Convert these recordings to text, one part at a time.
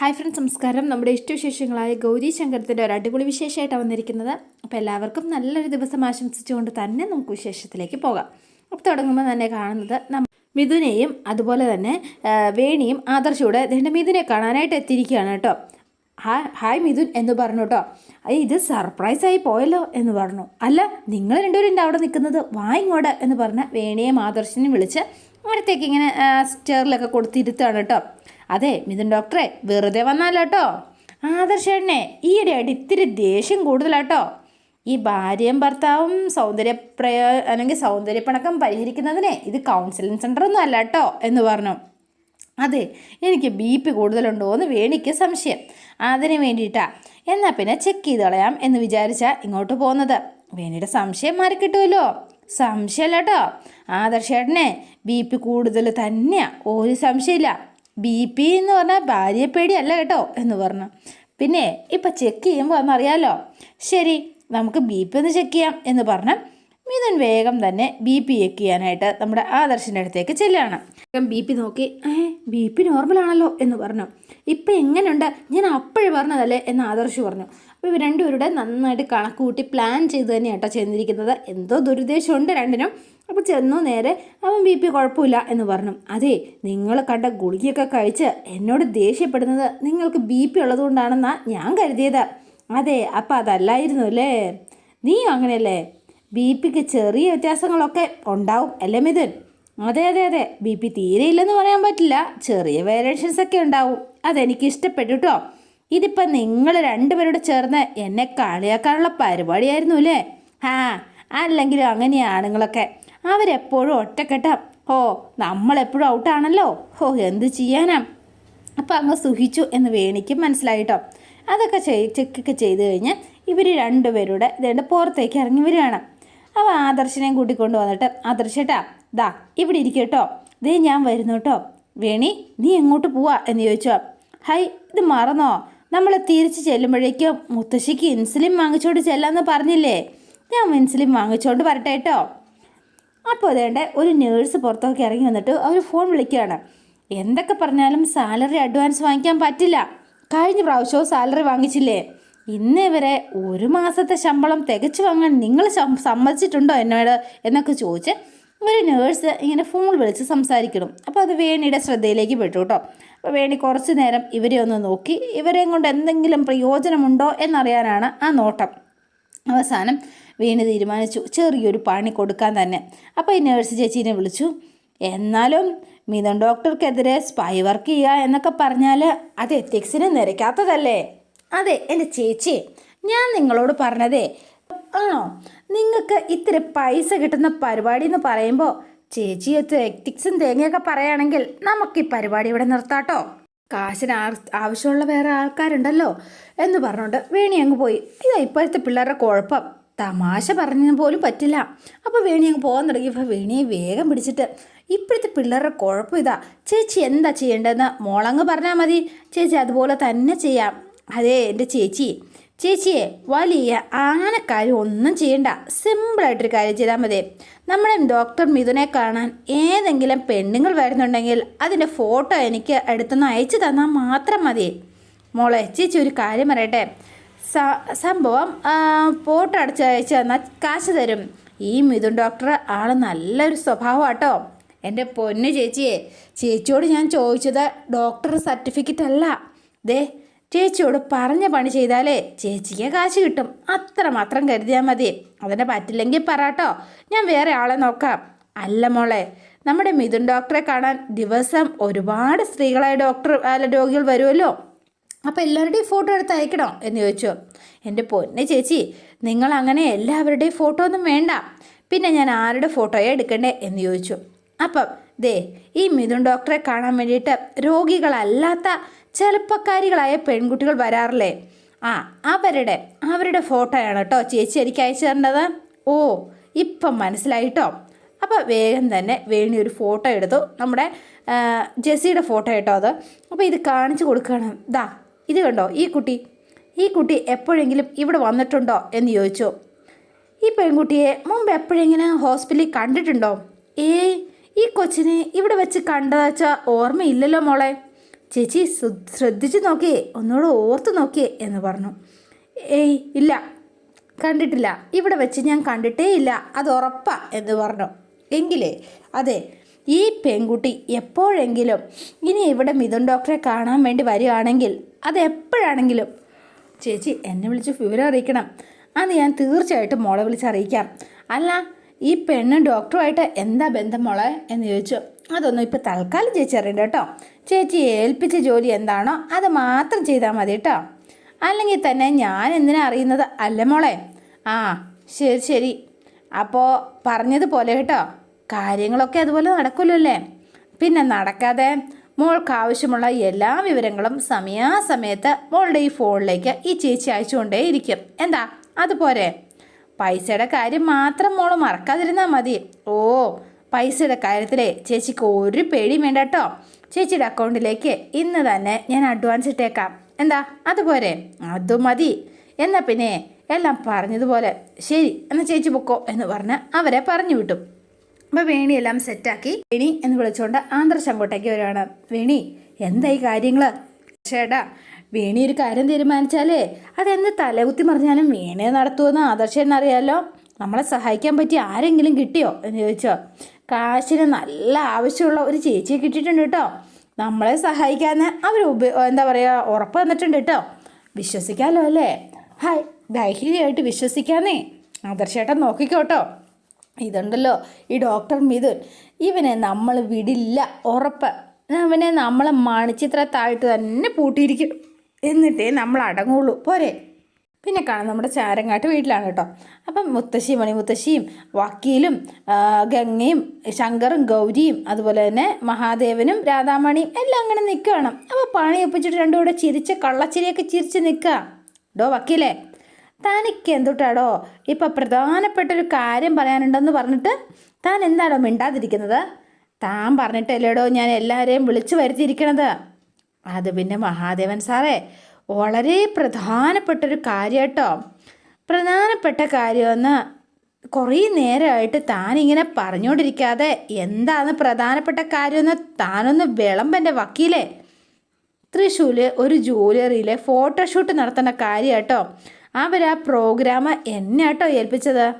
Hi friends നമസ്കാരം. നമ്മുടെ ഇഷ്ടവിശേഷങ്ങളായ ഗൗരി ശങ്കരത്തിന്റെ ഒരു അടിപൊളി വിശേഷമായിട്ടാണ് വന്നിരിക്കുന്നത്. അപ്പോൾ എല്ലാവർക്കും നല്ലൊരു ദിവസം ആശംസിച്ചുകൊണ്ട് തന്നെ നമുക്ക് വിശേഷത്തിലേക്ക് പോകാം. അപ്പോൾ തുടങ്ങുമ്പോൾ തന്നെ കാണുന്നത് മിഥുനെയും അതുപോലെ തന്നെ വേണിയും ആദർശയുടെ ഇതിന്റെ മിഥുനെ കാണാനായിട്ട് എത്തിയിരിക്കുകയാണ് കേട്ടോ. ഹായ് ഹായ് മിഥുൻ എന്ന് പറഞ്ഞു കേട്ടോ. ഇത് സർപ്രൈസായി പോയല്ലോ എന്ന് പറഞ്ഞു. അല്ല നിങ്ങൾ രണ്ടുപേരും അവിടെ നിൽക്കുന്നത് വാ ഇങ്ങോട്ട് എന്ന് പറഞ്ഞ വേണിയെയും ആദർശനെയും വിളിച്ച് അടുത്തേക്ക് ഇങ്ങനെ സ്റ്റെയറിലൊക്കെ കൊടുത്തിരുത്താണ് കേട്ടോ. അതെ മിഥുൻ ഡോക്ടറെ വെറുതെ വന്നാലോ കേട്ടോ ആദർശേണ്ണെ ഈയിടെയായിട്ട് ഇത്തിരി ദേഷ്യം കൂടുതലാട്ടോ. ഈ ഭാര്യയും ഭർത്താവും സൗന്ദര്യ പ്രയോ അല്ലെങ്കിൽ സൗന്ദര്യപ്പിണക്കം പരിഹരിക്കുന്നതിനെ ഇത് കൗൺസിലിംഗ് സെന്റർ ഒന്നും അല്ല കേട്ടോ എന്ന് പറഞ്ഞു. അതെ എനിക്ക് ബി പി കൂടുതലുണ്ടോ എന്ന് വേണിക്ക് സംശയം. അതിന് വേണ്ടിയിട്ടാ. എന്നാൽ പിന്നെ ചെക്ക് ചെയ്ത് കളയാം എന്ന് വിചാരിച്ചാൽ ഇങ്ങോട്ട് പോകുന്നത് വേണിയുടെ സംശയം മാറി കിട്ടുമല്ലോ. സംശയമല്ല കേട്ടോ ആദർശേട്ടനെ ബി പി കൂടുതൽ തന്നെയാണ് ഒരു സംശയമില്ല. ബി പി എന്ന് പറഞ്ഞാൽ ഭാര്യയെ പേടിയല്ല കേട്ടോ എന്ന് പറഞ്ഞു. പിന്നെ ഇപ്പം ചെക്ക് ചെയ്യുമ്പോൾ അന്നറിയാലോ ശരി നമുക്ക് ബി പി ഒന്ന് ചെക്ക് ചെയ്യാം എന്ന് പറഞ്ഞ് മിഥുൻ വേഗം തന്നെ ബി പി ചെക്ക് ചെയ്യാനായിട്ട് നമ്മുടെ ആദർശിന്റെ അടുത്തേക്ക് ചെല്ലുകയാണ്. വേഗം ബി പി നോക്കി. ഏ ബി പി നോർമലാണല്ലോ എന്ന് പറഞ്ഞു. ഇപ്പം എങ്ങനെയുണ്ട് ഞാൻ അപ്പോഴേ പറഞ്ഞതല്ലേ എന്ന് ആദർശ് പറഞ്ഞു. അപ്പോൾ ഇവർ രണ്ടുപേരുടെ നന്നായിട്ട് കണക്ക് കൂട്ടി പ്ലാൻ ചെയ്ത് തന്നെയാട്ടോ ചെന്നിരിക്കുന്നത്. എന്തോ ദുരുദ്ദേശമുണ്ട് രണ്ടിനും. അപ്പോൾ ചെന്നു നേരെ അവൻ ബി പി കുഴപ്പമില്ല എന്ന് പറഞ്ഞു. അതെ നിങ്ങൾ കണ്ട ഗുളികയൊക്കെ കഴിച്ച് എന്നോട് ദേഷ്യപ്പെടുന്നത് നിങ്ങൾക്ക് ബി പി ഉള്ളതുകൊണ്ടാണെന്നാണ് ഞാൻ കരുതിയത്. അതെ അപ്പം അതല്ലായിരുന്നു അല്ലേ? നീ അങ്ങനെയല്ലേ? ബി പിക്ക് ചെറിയ വ്യത്യാസങ്ങളൊക്കെ ഉണ്ടാവും അല്ലേ മിഥുൻ? അതെ അതെ അതെ ബി പി തീരെ ഇല്ലെന്ന് പറയാൻ പറ്റില്ല. ചെറിയ വേരിയേഷൻസ് ഒക്കെ ഉണ്ടാവും. അതെനിക്ക് ഇഷ്ടപ്പെട്ടു കേട്ടോ ഇതിപ്പം നിങ്ങൾ രണ്ടുപേരോട് ചേർന്ന് എന്നെ കളിയാക്കാനുള്ള പരിപാടിയായിരുന്നു അല്ലേ? ആ അല്ലെങ്കിലും അങ്ങനെയാണ് ആണുങ്ങളൊക്കെ. അവരെപ്പോഴും ഒറ്റക്കെട്ടാ. ഓ നമ്മളെപ്പോഴും ഔട്ടാണല്ലോ. ഓ എന്ത് ചെയ്യാനാ? അപ്പം അങ്ങ് സുഖിച്ചു എന്ന് വേണിക്കും മനസ്സിലായിട്ടോ? അതൊക്കെ ചെയ് ചെക്കൊക്കെ ചെയ്ത് കഴിഞ്ഞ് ഇവർ രണ്ടുപേരുടെ ഇതേണ്ട പുറത്തേക്ക് ഇറങ്ങി വരികയാണ്. അപ്പോൾ ആദർശനെയും കൂട്ടിക്കൊണ്ട് വന്നിട്ട് ആദർശേട്ടാ ദാ ഇവിടെ ഇരിക്കട്ടോ ദേ ഞാൻ വരുന്നു കേട്ടോ. വേണി നീ എങ്ങോട്ട് പോവാ? എന്ന് ചോദിച്ചോ. ഹൈ ഇത് മറന്നോ? നമ്മൾ തിരിച്ച് ചെല്ലുമ്പോഴേക്കും മുത്തശ്ശിക്ക് ഇൻസുലിൻ വാങ്ങിച്ചോണ്ട് ചെല്ലാമെന്ന് പറഞ്ഞില്ലേ? ഞാൻ ഇൻസുലിൻ വാങ്ങിച്ചോണ്ട് വരട്ടെ കേട്ടോ. അപ്പോൾ അതേണ്ട ഒരു നേഴ്സ് പുറത്തൊക്കെ ഇറങ്ങി വന്നിട്ട് അവർ ഫോൺ വിളിക്കുകയാണ്. എന്തൊക്കെ പറഞ്ഞാലും സാലറി അഡ്വാൻസ് വാങ്ങിക്കാൻ പറ്റില്ല. കഴിഞ്ഞ പ്രാവശ്യവും സാലറി വാങ്ങിച്ചില്ലേ? ഇന്ന് വരെ ഒരു മാസത്തെ ശമ്പളം തികച്ചു വാങ്ങാൻ നിങ്ങൾ സമ്മതിച്ചിട്ടുണ്ടോ എന്നോട്? എന്നൊക്കെ ചോദിച്ച് ഒരു നേഴ്സ് ഇങ്ങനെ ഫോൺ വിളിച്ച് സംസാരിക്കണം. അപ്പോൾ അത് വേണിയുടെ ശ്രദ്ധയിലേക്ക് പെട്ടു കേട്ടോ. അപ്പോൾ വേണി കുറച്ച് നേരം ഇവരെ ഒന്ന് നോക്കി. ഇവരെയും കൊണ്ട് എന്തെങ്കിലും പ്രയോജനമുണ്ടോ എന്നറിയാനാണ് ആ നോട്ടം. അവസാനം വീണ് തീരുമാനിച്ചു. ചെറിയൊരു പണി കൊടുക്കാൻ തന്നെ. അപ്പോൾ ഈ നേഴ്സ് ചേച്ചീനെ വിളിച്ചു. എന്നാലും മിഥുൻ ഡോക്ടർക്കെതിരെ സ്പൈ വർക്ക് ചെയ്യുക എന്നൊക്കെ പറഞ്ഞാൽ അത് എത്തിക്സിന് നിരക്കാത്തതല്ലേ? അതെ എന്റെ ചേച്ചി ഞാൻ നിങ്ങളോട് പറഞ്ഞതേ. ആണോ? നിങ്ങൾക്ക് ഇത്ര പൈസ കിട്ടുന്ന പരിപാടി എന്ന് പറയുമ്പോൾ ചേച്ചി എത്ത് എത്തിക്സും തേങ്ങയൊക്കെ പറയുകയാണെങ്കിൽ നമുക്ക് ഈ പരിപാടി ഇവിടെ നിർത്താട്ടോ. കാശിന് ആവശ്യമുള്ള വേറെ ആൾക്കാരുണ്ടല്ലോ എന്ന് പറഞ്ഞുകൊണ്ട് വേണി അങ്ങ് പോയി. ഇതാ ഇപ്പോഴത്തെ പിള്ളേരുടെ കുഴപ്പം. തമാശ പറഞ്ഞു പോലും പറ്റില്ല. അപ്പോൾ വേണി അങ്ങ് പോകാൻ തുടങ്ങിയപ്പോൾ വേണിയെ വേഗം പിടിച്ചിട്ട് ഇപ്പോഴത്തെ പിള്ളേരുടെ കുഴപ്പം ഇതാ. ചേച്ചി എന്താ ചെയ്യേണ്ടതെന്ന് മോളങ്ങ് പറഞ്ഞാൽ മതി. ചേച്ചി അതുപോലെ തന്നെ ചെയ്യാം. അതെ എന്റെ ചേച്ചി ചേച്ചിയെ വലിയ അങ്ങനെ കാര്യം ഒന്നും ചെയ്യണ്ട. സിമ്പിളായിട്ടൊരു കാര്യം ചെയ്താൽ മതി. നമ്മുടെ ഡോക്ടർ മിഥുനെ കാണാൻ ഏതെങ്കിലും പെണ്ണുങ്ങൾ വരുന്നുണ്ടെങ്കിൽ അതിന്റെ ഫോട്ടോ എനിക്ക് അടുത്തുനിന്ന് അയച്ചു തന്നാൽ മാത്രം മതി. മോളെ ചേച്ചി ഒരു കാര്യം പറയട്ടെ. സംഭവം ഫോട്ടോ അടച്ച് അയച്ചു തന്നാൽ കാശ് തരും. ഈ മിഥുൻ ഡോക്ടർ ആൾ നല്ലൊരു സ്വഭാവം ആട്ടോ എന്റെ പൊന്നു ചേച്ചിയെ ചേച്ചിയോട് ഞാൻ ചോദിച്ചത് ഡോക്ടർ സർട്ടിഫിക്കറ്റ് അല്ല. ദേ ചേച്ചിയോട് പറഞ്ഞ പണി ചെയ്താലേ ചേച്ചിക്ക് കാശ് കിട്ടും. അത്ര മാത്രം കരുതിയാൽ മതി. അതിനെ പറ്റില്ലെങ്കിൽ പറട്ടോ. ഞാൻ വേറെ ആളെ നോക്കാം. അല്ല മോളെ നമ്മുടെ മിഥുൻ ഡോക്ടറെ കാണാൻ ദിവസം ഒരുപാട് സ്ത്രീകളായ ഡോക്ടർ അല്ല രോഗികൾ വരുമല്ലോ. അപ്പോൾ എല്ലാവരുടെയും ഫോട്ടോ എടുത്ത് അയക്കണോ എന്ന് ചോദിച്ചു. എന്റെ പൊന്നെ ചേച്ചി നിങ്ങൾ അങ്ങനെ എല്ലാവരുടെയും ഫോട്ടോ ഒന്നും വേണ്ട. പിന്നെ ഞാൻ ആരുടെ ഫോട്ടോയെ എടുക്കണ്ടേ എന്ന് ചോദിച്ചു. അപ്പം ദേ ഈ മിഥുൻ ഡോക്ടറെ കാണാൻ വേണ്ടിയിട്ട് രോഗികളല്ലാത്ത ചെറുപ്പക്കാരികളായ പെൺകുട്ടികൾ വരാറില്ലേ? ആ അവരുടെ അവരുടെ ഫോട്ടോയാണ് കേട്ടോ ചേച്ചി എനിക്ക് അയച്ചു തരേണ്ടത്. ഓ ഇപ്പം മനസ്സിലായിട്ടോ? അപ്പോൾ വേഗം തന്നെ വേണി ഒരു ഫോട്ടോ എടുത്തു. നമ്മുടെ ജെസ്സിയുടെ ഫോട്ടോ കേട്ടോ അത്. അപ്പോൾ ഇത് കാണിച്ചു കൊടുക്കുകയാണ് ദാ ഇത് കണ്ടോ? ഈ കുട്ടി. ഈ കുട്ടി എപ്പോഴെങ്കിലും ഇവിടെ വന്നിട്ടുണ്ടോ എന്ന് ചോദിച്ചു. ഈ പെൺകുട്ടിയെ മുമ്പ് എപ്പോഴെങ്കിലും ഹോസ്പിറ്റലിൽ കണ്ടിട്ടുണ്ടോ? ഏയ് ഈ കൊച്ചിനെ ഇവിടെ വെച്ച് കണ്ടതാച്ച ഓർമ്മയില്ലല്ലോ മോളെ. ചേച്ചി ശ്ര- ശ്രദ്ധിച്ച് നോക്കിയേ ഒന്നുകൂടെ ഓർത്ത് നോക്കിയേ എന്ന് പറഞ്ഞു. ഏയ് ഇല്ല. കണ്ടിട്ടില്ല. ഇവിടെ വെച്ച് ഞാൻ കണ്ടിട്ടേ ഇല്ല. അത് ഉറപ്പാ എന്ന് പറഞ്ഞു. എങ്കിലേ അതെ ഈ പെൺകുട്ടി എപ്പോഴെങ്കിലും ഇനി ഇവിടെ മിഥുൻ ഡോക്ടറെ കാണാൻ വേണ്ടി വരികയാണെങ്കിൽ അത് എപ്പോഴാണെങ്കിലും. ചേച്ചി എന്നെ വിളിച്ച് വിവരം അറിയിക്കണം. അത് ഞാൻ തീർച്ചയായിട്ടും മോളെ വിളിച്ചറിയിക്കാം അല്ല ഈ പെണ്ണ് ഡോക്ടറുമായിട്ട് എന്താ ബന്ധം മോളെ? എന്ന് ചോദിച്ചു. അതൊന്നും ഇപ്പോൾ തൽക്കാലം ചേച്ചി അറിയണ്ട കേട്ടോ. ചേച്ചി ഏൽപ്പിച്ച ജോലി എന്താണോ അത് മാത്രം ചെയ്താൽ മതി കേട്ടോ അല്ലെങ്കിൽ തന്നെ ഞാൻ എന്തിനാ അറിയുന്നത് അല്ല മോളെ? ആ ശരി ശരി. അപ്പോൾ പറഞ്ഞതുപോലെ കേട്ടോ. കാര്യങ്ങളൊക്കെ അതുപോലെ നടക്കുമല്ലോ അല്ലേ പിന്നെ നടക്കാതെ മോൾക്ക് ആവശ്യമുള്ള എല്ലാ വിവരങ്ങളും സമയാസമയത്ത് മോളുടെ ഈ ഫോണിലേക്ക് ഈ ചേച്ചി അയച്ചുകൊണ്ടേ ഇരിക്കും. എന്താ? അതുപോലെ പൈസയുടെ കാര്യം മാത്രം മോൾ മറക്കാതിരുന്നാൽ മതി. ഓ പൈസയുടെ കാര്യത്തിലെ ചേച്ചിക്ക് ഒരു പേടിയും വേണ്ട കേട്ടോ ചേച്ചിയുടെ അക്കൗണ്ടിലേക്ക് ഇന്ന് തന്നെ ഞാൻ അഡ്വാൻസ് ഇട്ടേക്കാം. എന്താ? അതുപോലെ. അതും മതി. എന്നാൽ പിന്നെ എല്ലാം പറഞ്ഞതുപോലെ ശരി എന്നാൽ ചേച്ചി പൊക്കോ എന്ന് പറഞ്ഞ് അവരെ പറഞ്ഞു വിട്ടു. അപ്പോൾ വേണിയെല്ലാം സെറ്റാക്കി വേണി എന്ന് വിളിച്ചുകൊണ്ട് ആന്ധ്രശ് അങ്ങോട്ടേക്ക് വരികയാണ്. വേണി ഈ കാര്യങ്ങൾ ചേട്ടാ വേണി ഒരു കാര്യം തീരുമാനിച്ചാലേ അതെന്ത് തലകുത്തി മറിഞ്ഞാലും വേണിയെ നടത്തുമെന്ന് ആദർശൻ അറിയാലോ. നമ്മളെ സഹായിക്കാൻ പറ്റിയ ആരെങ്കിലും കിട്ടിയോ? എന്ന് ചോദിച്ചോ. കാശിന് നല്ല ആവശ്യമുള്ള ഒരു ചേച്ചിയെ കിട്ടിയിട്ടുണ്ട് കേട്ടോ. നമ്മളെ സഹായിക്കാന്ന് അവർ ഉപ എന്താ പറയുക ഉറപ്പ് തന്നിട്ടുണ്ട് കേട്ടോ. വിശ്വസിക്കാമല്ലോ അല്ലേ? ഹായ് ധൈര്യമായിട്ട് വിശ്വസിക്കാന്നേ. ആദർശേട്ടൻ നോക്കിക്കോട്ടോ. ഇതുണ്ടല്ലോ ഈ ഡോക്ടർ മിഥുൻ. ഇവനെ നമ്മൾ വിടില്ല ഉറപ്പ്. അവനെ നമ്മളെ മണിച്ചിത്രത്തായിട്ട് തന്നെ പൂട്ടിയിരിക്കും. എന്നിട്ടേ നമ്മൾ അടങ്ങുള്ളൂ പോരെ. പിന്നെ കാണാം നമ്മുടെ ചാരങ്ങാട്ട് വീട്ടിലാണ് കേട്ടോ. അപ്പം മുത്തശ്ശി മണിമുത്തശ്ശിയും വക്കീലും ഗംഗയും ശങ്കറും ഗൗരിയും അതുപോലെ തന്നെ മഹാദേവനും രാധാമണിയും എല്ലാം അങ്ങനെ നിൽക്കുകയാണ്. അപ്പോൾ പണി ഒപ്പിച്ചിട്ട് രണ്ടും കൂടെ ചിരിച്ച് കള്ളച്ചിരിയൊക്കെ ചിരിച്ച് നിൽക്കുക. ഡോ വക്കീലേ തനിക്ക് എന്തുട്ടാടോ ഇപ്പം പ്രധാനപ്പെട്ടൊരു കാര്യം പറയാനുണ്ടെന്ന് പറഞ്ഞിട്ട് താൻ എന്താണോ മിണ്ടാതിരിക്കുന്നത്? താൻ പറഞ്ഞിട്ടല്ലേടോ ഞാൻ എല്ലാവരെയും വിളിച്ചു വരുത്തിയിരിക്കണത്? അത് പിന്നെ മഹാദേവൻ സാറേ വളരെ പ്രധാനപ്പെട്ടൊരു കാര്യട്ടോ. പ്രധാനപ്പെട്ട കാര്യമെന്ന് കുറേ നേരമായിട്ട് താനിങ്ങനെ പറഞ്ഞുകൊണ്ടിരിക്കാതെ എന്താണ് പ്രധാനപ്പെട്ട കാര്യമെന്ന് താനൊന്ന് വിളമ്പന്റെ വക്കീലേ. തൃശ്ശൂര് ഒരു ജ്വല്ലറിയിലെ ഫോട്ടോഷൂട്ട് നടത്തേണ്ട കാര്യം അവർ ആ പ്രോഗ്രാം എന്നെ കേട്ടോ ഏൽപ്പിച്ചത്.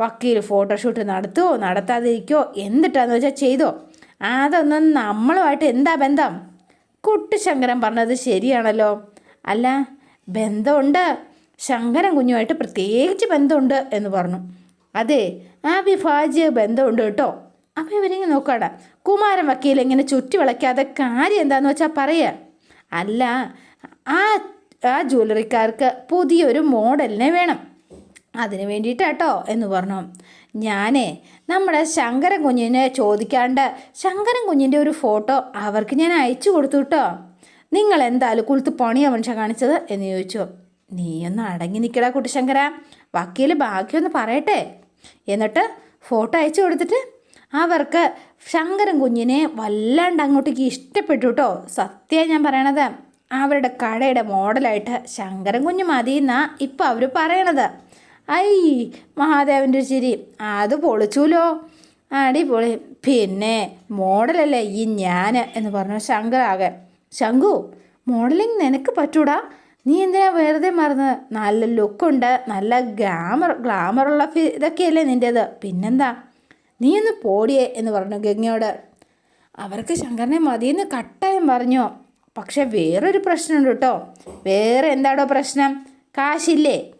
വക്കീൽ ഫോട്ടോഷൂട്ട് നടത്തുമോ നടത്താതിരിക്കോ എന്തിട്ടാന്ന് വെച്ചാൽ ചെയ്തോ. അതൊന്നും നമ്മളുമായിട്ട് എന്താ ബന്ധം? കുട്ടിശങ്കരൻ പറഞ്ഞത് ശരിയാണല്ലോ. അല്ല ബന്ധമുണ്ട്. ശങ്കരൻ കുഞ്ഞുമായിട്ട് പ്രത്യേകിച്ച് ബന്ധമുണ്ട് എന്ന് പറഞ്ഞു. അതെ ആ വിഭാജ്യ ബന്ധമുണ്ട് കേട്ടോ. അപ്പം ഇവരിങ്ങനെ നോക്കാടാ. കുമാരൻ വക്കീൽ ഇങ്ങനെ ചുറ്റി വിളയ്ക്കാതെ കാര്യം എന്താന്ന് വെച്ചാൽ പറയുക അല്ല ആ ആ ജ്വല്ലറിക്കാർക്ക് പുതിയൊരു മോഡലിനെ വേണം. അതിന് വേണ്ടിയിട്ടാട്ടോ എന്ന് പറഞ്ഞു. ഞാനേ നമ്മുടെ ശങ്കരൻ കുഞ്ഞിനെ ചോദിക്കാണ്ട് ശങ്കരൻ കുഞ്ഞിന്റെ ഒരു ഫോട്ടോ അവർക്ക് ഞാൻ അയച്ചു കൊടുത്തു കേട്ടോ. നിങ്ങൾ എന്തായാലും കുളുത്ത് പണിയാ മനുഷ്യ കാണിച്ചത് എന്ന് ചോദിച്ചു. നീയൊന്ന് അടങ്ങി നിൽക്കടാ കുട്ടിശങ്കര. വക്കീൽ ബാക്കിയൊന്ന് പറയട്ടെ. എന്നിട്ട് ഫോട്ടോ അയച്ചു കൊടുത്തിട്ട് അവർക്ക് ശങ്കരൻ കുഞ്ഞിനെ വല്ലാണ്ട് അങ്ങോട്ടേക്ക് ഇഷ്ടപ്പെട്ടു കേട്ടോ സത്യം ഞാൻ പറയണത്. അവരുടെ കടയുടെ മോഡലായിട്ട് ശങ്കരൻ കുഞ്ഞ് മതി എന്നാ ഇപ്പം അവർ പറയണത്. ഐ മഹാദേവന്റെ ചിരി. അത് പൊളിച്ചൂലോ? അടിപൊളി. പിന്നെ മോഡലല്ലേ ഈ ഞാൻ എന്ന് പറഞ്ഞു ശങ്കറാകെ ശങ്കു മോഡലിംഗ് നിനക്ക് പറ്റൂടാ? നീ എന്തിനാ വെറുതെ മറന്ന്? നല്ല ലുക്കുണ്ട് നല്ല ഗ്ലാമർ ഗ്ലാമറുള്ള ഇതൊക്കെയല്ലേ നിന്റേത് പിന്നെന്താ? നീ ഒന്ന് പോടിയേ എന്ന് പറഞ്ഞു ഗംഗയോട്. അവർക്ക് ശങ്കരനെ മതിയെന്ന് കട്ടായം പറഞ്ഞു. പക്ഷെ വേറൊരു പ്രശ്നമുണ്ട് കേട്ടോ. വേറെ എന്താടോ പ്രശ്നം? കാശില്ലേ?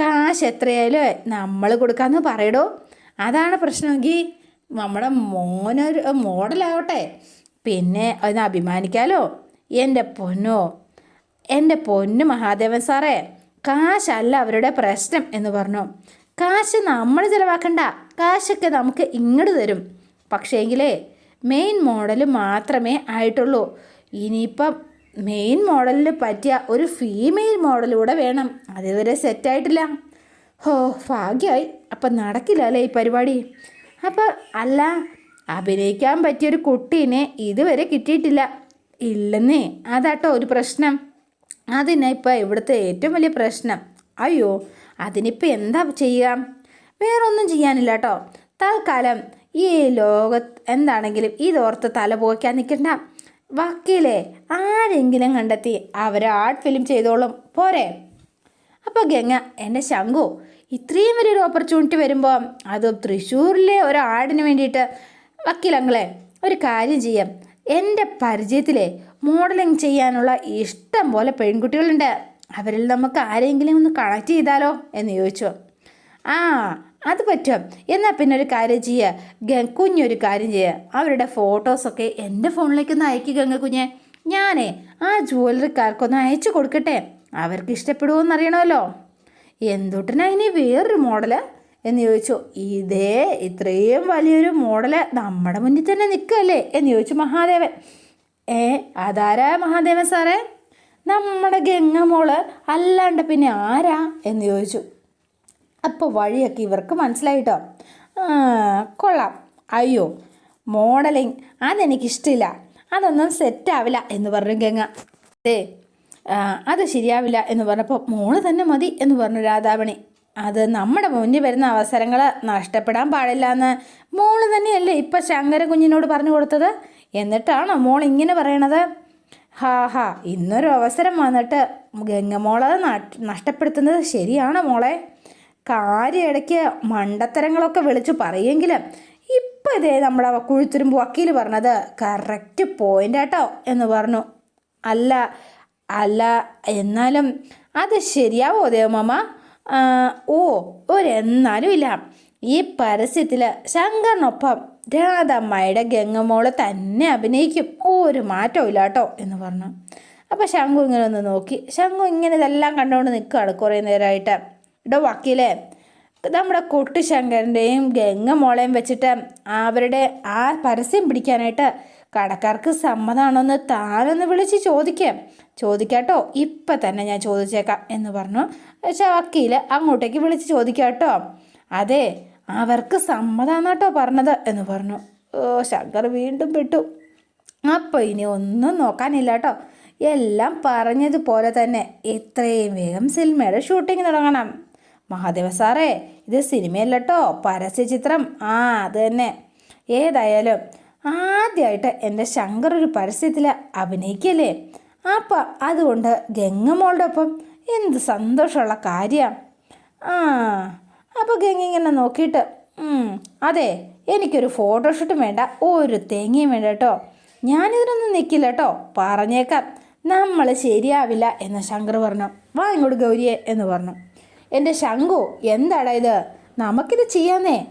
കാശ് എത്രയായാലും നമ്മൾ കൊടുക്കാമെന്ന് പറയടോ. അതാണ് പ്രശ്നമെങ്കിൽ നമ്മുടെ മോനൊരു മോഡലാവട്ടെ. പിന്നെ അതിന് അഭിമാനിക്കാലോ? എന്റെ പൊന്നോ എന്റെ പൊന്നു മഹാദേവൻ സാറേ കാശല്ല അവരുടെ പ്രശ്നം എന്ന് പറഞ്ഞു. കാശ് നമ്മൾ ചിലവാക്കണ്ട കാശൊക്കെ നമുക്ക് ഇങ്ങോട്ട് തരും. പക്ഷേങ്കിലേ മെയിൻ മോഡൽ മാത്രമേ ആയിട്ടുള്ളൂ. ഇനിയിപ്പം മെയിൻ മോഡലിന് പറ്റിയ ഒരു ഫീമെയിൽ മോഡലൂടെ വേണം. അതുവരെ സെറ്റായിട്ടില്ല ഹോ ഭാഗ്യമായി അപ്പം നടക്കില്ല അല്ലേ ഈ പരിപാടി? അപ്പം അല്ല അഭിനയിക്കാൻ പറ്റിയൊരു കുട്ടീനെ ഇതുവരെ കിട്ടിയിട്ടില്ല. ഇല്ലെന്നേ അതാട്ടോ ഒരു പ്രശ്നം. അതിനാ ഇപ്പം ഇവിടുത്തെ ഏറ്റവും വലിയ പ്രശ്നം. അയ്യോ അതിനിപ്പോൾ എന്താ ചെയ്യാം? വേറൊന്നും ചെയ്യാനില്ല കേട്ടോ തൽക്കാലം ഈ ലോക എന്താണെങ്കിലും ഇതോർത്ത് തല പോയിക്കാൻ നിൽക്കണ്ട വക്കീലെ ആരെങ്കിലും കണ്ടെത്തി അവരെ ആർട്ട് ഫിലിം ചെയ്തോളും. പോരെ. അപ്പോൾ ഗംഗ എന്റെ ശംഖു ഇത്രയും വലിയൊരു ഓപ്പർച്യൂണിറ്റി വരുമ്പോൾ അത് തൃശ്ശൂരിലെ ഒരു ആടിന് വേണ്ടിയിട്ട് വക്കീലങ്ങളെ ഒരു കാര്യം ചെയ്യാം. എന്റെ പരിചയത്തിലെ മോഡലിംഗ് ചെയ്യാനുള്ള ഇഷ്ടം പോലെ പെൺകുട്ടികളുണ്ട്. അവരിൽ നമുക്ക് ആരെങ്കിലും ഒന്ന് കണക്ട് ചെയ്താലോ എന്ന് ചോദിച്ചു. ആ അത് പറ്റും. എന്നാൽ പിന്നെ ഒരു കാര്യം ചെയ്യുക കുഞ്ഞൊരു കാര്യം ചെയ്യുക അവരുടെ ഫോട്ടോസൊക്കെ എന്റെ ഫോണിലേക്ക് ഒന്ന് അയക്കുക ഗംഗ കുഞ്ഞെ. ഞാനേ ആ ജുവലറിക്കാർക്കൊന്ന് അയച്ചു കൊടുക്കട്ടെ. അവർക്ക് ഇഷ്ടപ്പെടുമോ എന്നറിയണമല്ലോ എന്തുട്ടിനാ ഇനി വേറൊരു മോഡൽ? എന്ന് ചോദിച്ചു ഇതേ ഇത്രയും വലിയൊരു മോഡൽ നമ്മുടെ മുന്നിൽ തന്നെ നിൽക്കല്ലേ എന്ന് ചോദിച്ചു മഹാദേവൻ. ഏ അതാരാ മഹാദേവൻ സാറേ? നമ്മുടെ ഗംഗ മോൾ. അല്ലാണ്ട് പിന്നെ ആരാ? എന്ന് ചോദിച്ചു. അപ്പോൾ വഴിയൊക്കെ ഇവർക്ക് മനസ്സിലായിട്ടോ? കൊള്ളാം. അയ്യോ മോഡലിങ് അതെനിക്കിഷ്ടമില്ല അതൊന്നും സെറ്റാവില്ല എന്ന് പറഞ്ഞു ഗംഗ. ഏ അത് ശരിയാവില്ല എന്ന് പറഞ്ഞപ്പോൾ മോൾ തന്നെ മതി എന്ന് പറഞ്ഞു രാധാമണി. അത് നമ്മുടെ മുന്നിൽ വരുന്ന അവസരങ്ങൾ നഷ്ടപ്പെടാൻ പാടില്ല എന്ന് മോൾ തന്നെയല്ലേ ഇപ്പം ശങ്കര കുഞ്ഞിനോട് പറഞ്ഞു കൊടുത്തത്? എന്നിട്ടാണോ മോൾ ഇങ്ങനെ പറയണത്? ഹാ ഹാ ഇന്നൊരു അവസരം വന്നിട്ട് ഗംഗമോളത് നട്ട്- നഷ്ടപ്പെടുത്തുന്നത് ശരിയാണോ മോളെ. കാര്യം ഇടയ്ക്ക് മണ്ടത്തരങ്ങളൊക്കെ വിളിച്ചു പറയുമെങ്കിലും ഇപ്പം ഇതേ നമ്മുടെ കുഴുത്തുരുമ്പ് വക്കീൽ പറഞ്ഞത് കറക്റ്റ് പോയിന്റ് ആട്ടോ എന്ന് പറഞ്ഞു. അല്ല അല്ല എന്നാലും അത് ശരിയാവോ ദേവമാമ ഓ ഒരെന്നാലും ഇല്ല. ഈ പരസ്യത്തിൽ ശങ്കറിനൊപ്പം രാധമ്മയുടെ ഗംഗമോൾ തന്നെ അഭിനയിക്കും. ഒരു മാറ്റവും ഇല്ല കേട്ടോ എന്ന് പറഞ്ഞു. അപ്പോൾ ശംഖു ഇങ്ങനെ ഒന്ന് നോക്കി. ശംഖു ഇങ്ങനെ ഇതെല്ലാം കണ്ടുകൊണ്ട് നിൽക്കുകയാണ് കുറേ നേരമായിട്ട് ഇടോ വക്കീലേ നമ്മുടെ കൊട്ടുശങ്കരന്റെയും ഗംഗമോളെയും വെച്ചിട്ട് അവരുടെ ആ പരസ്യം പിടിക്കാനായിട്ട് കടക്കാർക്ക് സമ്മതമാണോന്ന് താനൊന്ന് വിളിച്ച് ചോദിക്കാം. ചോദിക്കാട്ടോ. ഇപ്പം തന്നെ ഞാൻ ചോദിച്ചേക്കാം എന്ന് പറഞ്ഞു. പക്ഷേ വക്കീൽ അങ്ങോട്ടേക്ക് വിളിച്ച് ചോദിക്കാട്ടോ. അതെ അവർക്ക് സമ്മതാന്നാട്ടോ പറഞ്ഞത് എന്ന് പറഞ്ഞു. ഓ ശങ്കർ വീണ്ടും പെട്ടു അപ്പോൾ ഇനി ഒന്നും നോക്കാനില്ല കേട്ടോ എല്ലാം പറഞ്ഞതുപോലെ തന്നെ എത്രയും വേഗം സിനിമയുടെ ഷൂട്ടിംഗ് തുടങ്ങണം. മഹാദേവ സാറേ ഇത് സിനിമയല്ല കേട്ടോ പരസ്യചിത്രം ആ അത് തന്നെ. ഏതായാലും ആദ്യമായിട്ട് എന്റെ ശങ്കർ ഒരു പരസ്യത്തിൽ അഭിനയിക്കല്ലേ? അപ്പം അതുകൊണ്ട് ഗംഗമോളുടെ ഒപ്പം എന്ത് സന്തോഷമുള്ള കാര്യമാണ് ആ അപ്പോൾ ഗംഗ ഇങ്ങനെ നോക്കിയിട്ട് "ഉം, അതെ എനിക്കൊരു ഫോട്ടോഷൂട്ടും വേണ്ട ഒരു തേങ്ങയും വേണ്ട കേട്ടോ. ഞാനിതിനൊന്നും നിൽക്കില്ല കേട്ടോ. പറഞ്ഞേക്കാം. നമ്മൾ ശരിയാവില്ല എന്ന് ശങ്കർ പറഞ്ഞു. വാ ഇങ്ങോട്ട് ഗൗരിയെ എന്ന് പറഞ്ഞു. എന്റെ ശങ്കു എന്താടാ ഇത്? നമുക്കിത് ചെയ്യാന്നേ.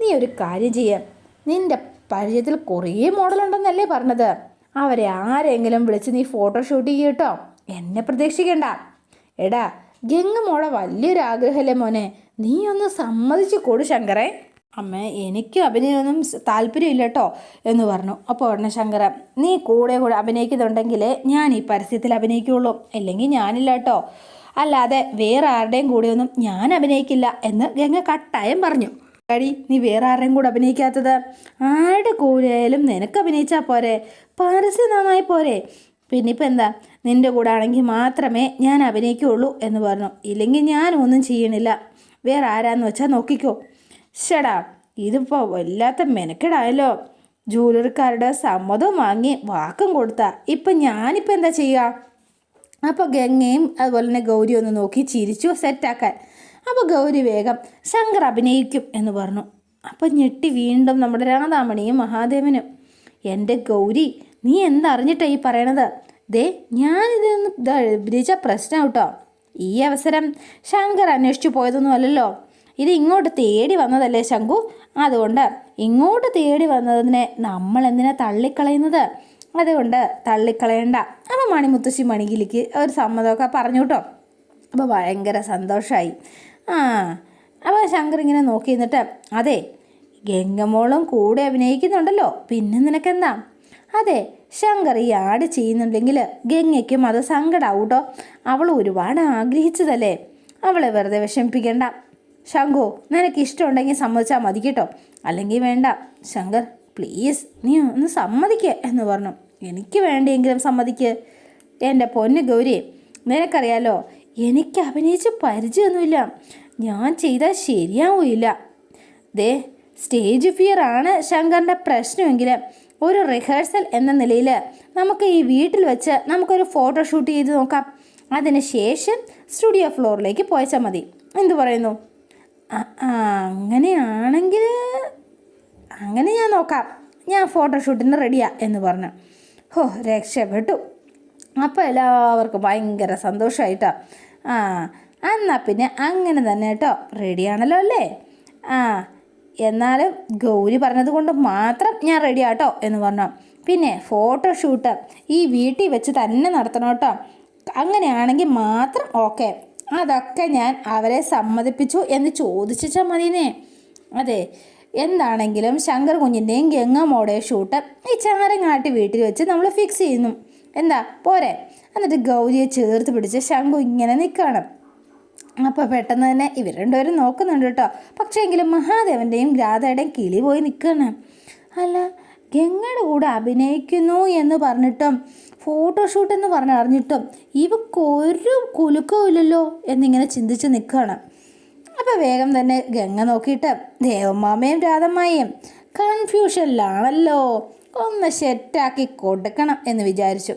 നീ ഒരു കാര്യം ചെയ്യാം. നിന്റെ പരിചയത്തിൽ കുറേ മോഡലുണ്ടെന്നല്ലേ പറഞ്ഞത്. അവരെ ആരെങ്കിലും വിളിച്ച് നീ ഫോട്ടോ ഫോട്ടോഷൂട്ട് ചെയ്യൂട്ടോ എന്നെ പ്രതീക്ഷിക്കണ്ട. എടാ ഗംഗ മോളെ വലിയൊരു ആഗ്രഹമല്ലേ മോനെ? നീ ഒന്ന് സമ്മതിച്ചു കൊടു ശങ്കരേ അമ്മ എനിക്ക് അഭിനയമൊന്നും താല്പര്യമില്ല കേട്ടോ എന്ന് പറഞ്ഞു. അപ്പോൾ ഉടനെ ശങ്കര നീ കൂടെ കൂടെ അഭിനയിക്കുന്നുണ്ടെങ്കിൽ ഞാൻ ഈ പരസ്യത്തിൽ അഭിനയിക്കുള്ളൂ. അല്ലെങ്കിൽ ഞാനില്ല കേട്ടോ അല്ലാതെ വേറെ ആരുടെയും കൂടെയൊന്നും ഞാൻ അഭിനയിക്കില്ല എന്ന് ഗംഗ കട്ടായം പറഞ്ഞു. അടി നീ വേറെ ആരെയും കൂടെ അഭിനയിക്കാത്തത്? ആരുടെ കൂടെയായാലും നിനക്ക് അഭിനയിച്ചാൽ പോരെ. പരസ്യം നന്നായി പോരെ. പിന്നെ ഇപ്പം എന്താ? നിന്റെ കൂടെ ആണെങ്കിൽ മാത്രമേ ഞാൻ അഭിനയിക്കുകയുള്ളൂ എന്ന് പറഞ്ഞു. ഇല്ലെങ്കിൽ ഞാൻ ഒന്നും ചെയ്യണില്ല. വേറെ ആരാന്ന് വെച്ചാൽ നോക്കിക്കോ. ഷടാ ഇതിപ്പോൾ വല്ലാത്ത മെനക്കെടായല്ലോ. ജൂലറിക്കാരുടെ സമ്മതം വാങ്ങി വാക്കും കൊടുത്താ. ഇപ്പം ഞാനിപ്പോൾ എന്താ ചെയ്യുക അപ്പോൾ ഗംഗയും അതുപോലെ തന്നെ ഗൗരി ഒന്ന് നോക്കി ചിരിച്ചു സെറ്റാക്കാൻ അപ്പോൾ ഗൗരി വേഗം ശങ്കർ അഭിനയിക്കും എന്ന് പറഞ്ഞു. അപ്പോൾ ഞെട്ടി വീണ്ടും നമ്മുടെ രാധാമണിയും മഹാദേവനും എന്റെ ഗൗരി നീ എന്തറിഞ്ഞിട്ടാ ഈ പറയണത്? ദേ ഞാനിതൊന്ന് അഭിനയിച്ച പ്രശ്നം കേട്ടോ. ഈ അവസരം ശങ്കർ അന്വേഷിച്ചു പോയതൊന്നും അല്ലല്ലോ. ഇത് ഇങ്ങോട്ട് തേടി വന്നതല്ലേ ശങ്കു? അതുകൊണ്ട് ഇങ്ങോട്ട് തേടി വന്നതിനെ നമ്മൾ എന്തിനാ തള്ളിക്കളയുന്നത്? അതുകൊണ്ട് തള്ളിക്കളയണ്ട. അപ്പം മണിമുത്തശ്ശി മണികിലിക്ക് ഒരു സമ്മതമൊക്കെ പറഞ്ഞു കേട്ടോ. അപ്പോൾ ഭയങ്കര സന്തോഷമായി ആ അപ്പോൾ ശങ്കർ ഇങ്ങനെ നോക്കി നിന്നിട്ട് അതെ ഗംഗമോളും കൂടെ അഭിനയിക്കുന്നുണ്ടല്ലോ പിന്നെ നിനക്കെന്താ? അതെ ശങ്കർ ഈ ആട് ചെയ്യുന്നുണ്ടെങ്കിൽ ഗംഗയ്ക്കും അത് സങ്കടാവും കേട്ടോ അവൾ ഒരുപാട് ആഗ്രഹിച്ചതല്ലേ. അവളെ വെറുതെ വിഷമിപ്പിക്കണ്ട. ശങ്കു നിനക്ക് ഇഷ്ടമുണ്ടെങ്കിൽ സമ്മതിച്ചാൽ മതി കേട്ടോ. അല്ലെങ്കിൽ വേണ്ട. ശങ്കർ പ്ലീസ് നീ ഒന്ന് സമ്മതിക്കുക എന്ന് പറഞ്ഞു. എനിക്ക് വേണ്ടിയെങ്കിലും സമ്മതിക്ക്. എന്റെ പൊന്ന് ഗൗരി നിനക്കറിയാലോ എനിക്ക് അഭിനയിച്ച് പരിചയമൊന്നുമില്ല. ഞാൻ ചെയ്താൽ ശരിയാവില്ല ദേ സ്റ്റേജ് ഫിയർ ആണ് ശങ്കറിന്റെ പ്രശ്നമെങ്കിൽ ഒരു റിഹേഴ്സൽ എന്ന നിലയിൽ നമുക്ക് ഈ വീട്ടിൽ വെച്ച് നമുക്കൊരു ഫോട്ടോ ഷൂട്ട് ചെയ്ത് നോക്കാം. അതിന് ശേഷം സ്റ്റുഡിയോ ഫ്ലോറിലേക്ക് പോയച്ചാൽ മതി. എന്തു പറയുന്നു? അങ്ങനെയാണെങ്കിൽ അങ്ങനെ ഞാൻ നോക്കാം. ഞാൻ ഫോട്ടോ ഫോട്ടോഷൂട്ടിന് റെഡിയാ എന്ന് പറഞ്ഞു. ഹോ രക്ഷപ്പെട്ടു. അപ്പോൾ എല്ലാവർക്കും ഭയങ്കര സന്തോഷമായിട്ടോ ആ എന്നാൽ പിന്നെ അങ്ങനെ തന്നെ കേട്ടോ. റെഡിയാണല്ലോ അല്ലേ? ആ എന്നാലും ഗൗരി പറഞ്ഞത് കൊണ്ട് മാത്രം ഞാൻ റെഡിയാട്ടോ എന്ന് പറഞ്ഞു. പിന്നെ ഫോട്ടോഷൂട്ട് ഈ വീട്ടിൽ വെച്ച് തന്നെ നടത്തണം കേട്ടോ അങ്ങനെയാണെങ്കിൽ മാത്രം ഓക്കെ അതൊക്കെ ഞാൻ അവരെ സമ്മതിപ്പിച്ചു എന്ന് ചോദിച്ചാൽ മതിനേ അതെ എന്താണെങ്കിലും ശങ്കർ കുഞ്ഞിന്റെയും ഗംഗമ്മോടെയും ഷൂട്ട് ഈ ചാരങ്ങാട്ടി വീട്ടിൽ വെച്ച് നമ്മൾ ഫിക്സ് ചെയ്യുന്നു. എന്താ? പോരെ. എന്നിട്ട് ഗൗരിയെ ചേർത്ത് പിടിച്ച് ശംഖു ഇങ്ങനെ നിൽക്കണം അപ്പോൾ പെട്ടെന്ന് തന്നെ ഇവർ രണ്ടുപേരും നോക്കുന്നുണ്ട് കേട്ടോ. പക്ഷേ എങ്കിലും മഹാദേവന്റെയും രാധയുടെയും കിളി പോയി നിൽക്കുകയാണ് അല്ല ഗംഗയുടെ കൂടെ അഭിനയിക്കുന്നു എന്ന് പറഞ്ഞിട്ടും ഫോട്ടോഷൂട്ട് എന്ന് പറഞ്ഞ് അറിഞ്ഞിട്ടും ഇവക്കൊരു കുലുക്കവും ഇല്ലല്ലോ എന്നിങ്ങനെ ചിന്തിച്ച് നിൽക്കുകയാണ് അപ്പോൾ വേഗം തന്നെ ഗംഗ നോക്കിയിട്ട് ദേവമാമയും രാധമ്മയും കൺഫ്യൂഷനിലാണല്ലോ ഒന്ന് സെറ്റാക്കി കൊടുക്കണം എന്ന് വിചാരിച്ചു.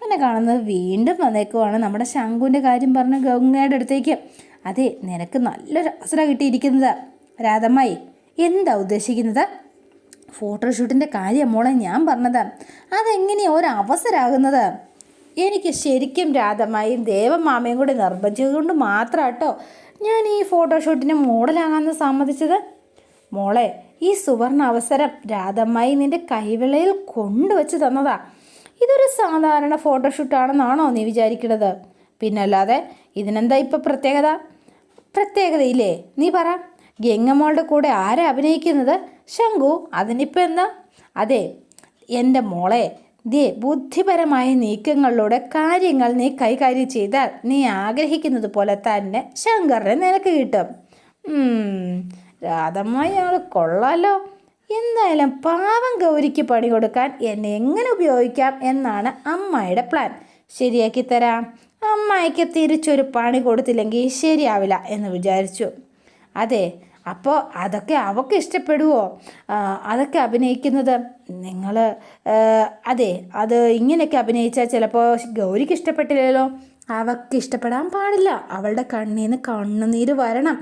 പിന്നെ കാണുന്നത് വീണ്ടും വന്നേക്കുവാണ് നമ്മുടെ ശംഖുവിന്റെ കാര്യം പറഞ്ഞ ഗംഗയുടെ അടുത്തേക്ക്. അതെ നിനക്ക് നല്ലൊരു അവസരം കിട്ടിയിരിക്കുന്നത്. രാധമ്മായി എന്താ ഉദ്ദേശിക്കുന്നത്? ഫോട്ടോഷൂട്ടിന്റെ കാര്യം മോളെ ഞാൻ പറഞ്ഞത്. അതെങ്ങനെയാ ഒരു അവസരമാകുന്നത് എനിക്ക് ശരിക്കും രാധമായും ദേവമാമയും കൂടി നിർബന്ധിച്ചതുകൊണ്ട് മാത്രം കേട്ടോ ഞാൻ ഈ ഫോട്ടോഷൂട്ടിന് മോഡലാകാമെന്ന് സമ്മതിച്ചത്. മോളെ ഈ സുവർണ അവസരം രാധമായി നിന്റെ കൈവിളയിൽ കൊണ്ടുവച്ച് തന്നതാ. ഇതൊരു സാധാരണ ഫോട്ടോഷൂട്ടാണെന്നാണോ നീ വിചാരിക്കുന്നത്? പിന്നല്ലാതെ ഇതിനെന്താ ഇപ്പം പ്രത്യേകത? പ്രത്യേകതയില്ലേ? നീ പറ. ഗംഗമ്മളുടെ കൂടെ ആരാ അഭിനയിക്കുന്നത്? ശംഖു അതിനിപ്പോൾ എന്താ? അതെ എന്റെ മോളെ ദേ ബുദ്ധിപരമായ നീക്കങ്ങളിലൂടെ കാര്യങ്ങൾ നീ കൈകാര്യം ചെയ്താൽ നീ ആഗ്രഹിക്കുന്നത് പോലെ തന്നെ ശങ്കറിനെ നിനക്ക് കിട്ടും. രാധമ്മ ഞങ്ങൾ കൊള്ളാലോ. എന്തായാലും പാവം ഗൗരിക്ക് പണി കൊടുക്കാൻ എന്നെ എങ്ങനെ ഉപയോഗിക്കാം എന്നാണ് അമ്മായിയുടെ പ്ലാൻ ശരിയാക്കി തരാം. അമ്മായിക്ക് തിരിച്ചൊരു പണി കൊടുത്തില്ലെങ്കിൽ ശരിയാവില്ല എന്ന് വിചാരിച്ചു. അതെ അപ്പോൾ അതൊക്കെ അവൾക്ക് ഇഷ്ടപ്പെടുവോ? അതൊക്കെ അഭിനയിക്കുന്നത് നിങ്ങൾ അതെ അത് ഇങ്ങനെയൊക്കെ അഭിനയിച്ചാൽ ചിലപ്പോൾ ഗൗരിക്ക് ഇഷ്ടപ്പെട്ടില്ലല്ലോ. അവൾക്ക് ഇഷ്ടപ്പെടാൻ പാടില്ല. അവളുടെ കണ്ണിൽ നിന്ന് കണ്ണുനീര് വരണം.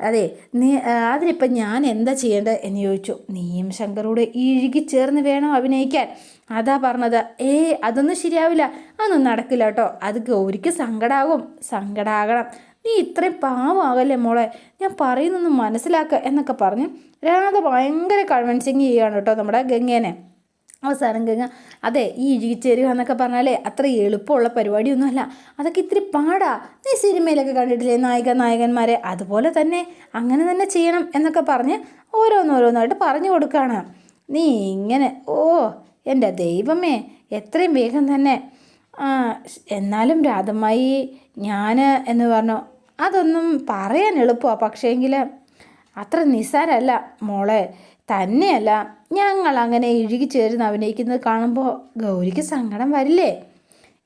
അതെ നീ അതിനിപ്പം ഞാൻ എന്താ ചെയ്യേണ്ടത് എന്ന് ചോദിച്ചു. നീയും ശങ്കറോട് ഇഴുകി ചേർന്ന് വേണം അഭിനയിക്കാൻ? അതാ പറഞ്ഞത്. ഏ അതൊന്നും ശരിയാവില്ല. അതൊന്നും നടക്കില്ല കേട്ടോ. അത് ഗൗരിക്ക് സങ്കടാകും. സങ്കടാകണം. നീ ഇത്രയും പാവമാകല്ലേ മോളെ? ഞാൻ പറയുന്നൊന്ന് മനസ്സിലാക്കുക എന്നൊക്കെ പറഞ്ഞ് രാധ ഭയങ്കര കൺവിൻസിങ് ചെയ്യുകയാണ് കേട്ടോ നമ്മുടെ ഗംഗേനെ. അവസാനം ഗംഗ അതെ ഈ ഇഴുകി ചേരുക എന്നൊക്കെ പറഞ്ഞാലേ അത്ര എളുപ്പമുള്ള പരിപാടിയൊന്നുമല്ല. അതൊക്കെ ഇത്തിരി പാടാ. നീ സിനിമയിലൊക്കെ കണ്ടിട്ടില്ലേ നായിക നായകന്മാരെ? അതുപോലെ തന്നെ അങ്ങനെ തന്നെ ചെയ്യണം എന്നൊക്കെ പറഞ്ഞ് ഓരോന്നോരോന്നായിട്ട് പറഞ്ഞു കൊടുക്കുകയാണ് നീ ഇങ്ങനെ ഓ എന്റെ ദൈവമേ എത്രയും വേഗം തന്നെ. എന്നാലും രാധമായി ഞാൻ എന്ന് പറഞ്ഞു. അതൊന്നും പറയാൻ എളുപ്പമാണ് പക്ഷേങ്കിൽ അത്ര നിസ്സാരമല്ല മോളെ. തന്നെയല്ല ഞങ്ങൾ അങ്ങനെ ഇഴുകി ചേർന്ന് അഭിനയിക്കുന്നത് കാണുമ്പോൾ ഗൗരിക്ക് സങ്കടം വരില്ലേ?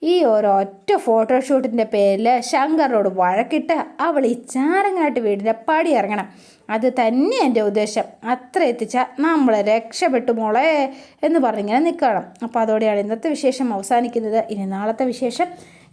ഈ ഒരൊറ്റ ഫോട്ടോഷൂട്ടിന്റെ പേരിൽ ശങ്കറിനോട് വഴക്കിട്ട് അവൾ ഈ ചാരങ്ങാട്ട് വീടിന്റെ പടി ഇറങ്ങണം. അത് തന്നെ എന്റെ ഉദ്ദേശം. അത്ര എത്തിച്ചാൽ നമ്മൾ രക്ഷപ്പെട്ടു മോളെ എന്ന് പറഞ്ഞിങ്ങനെ നിൽക്കണം. അപ്പോൾ അതോടെയാണ് ഇന്നത്തെ വിശേഷം അവസാനിക്കുന്നത്. ഇനി നാളത്തെ വിശേഷം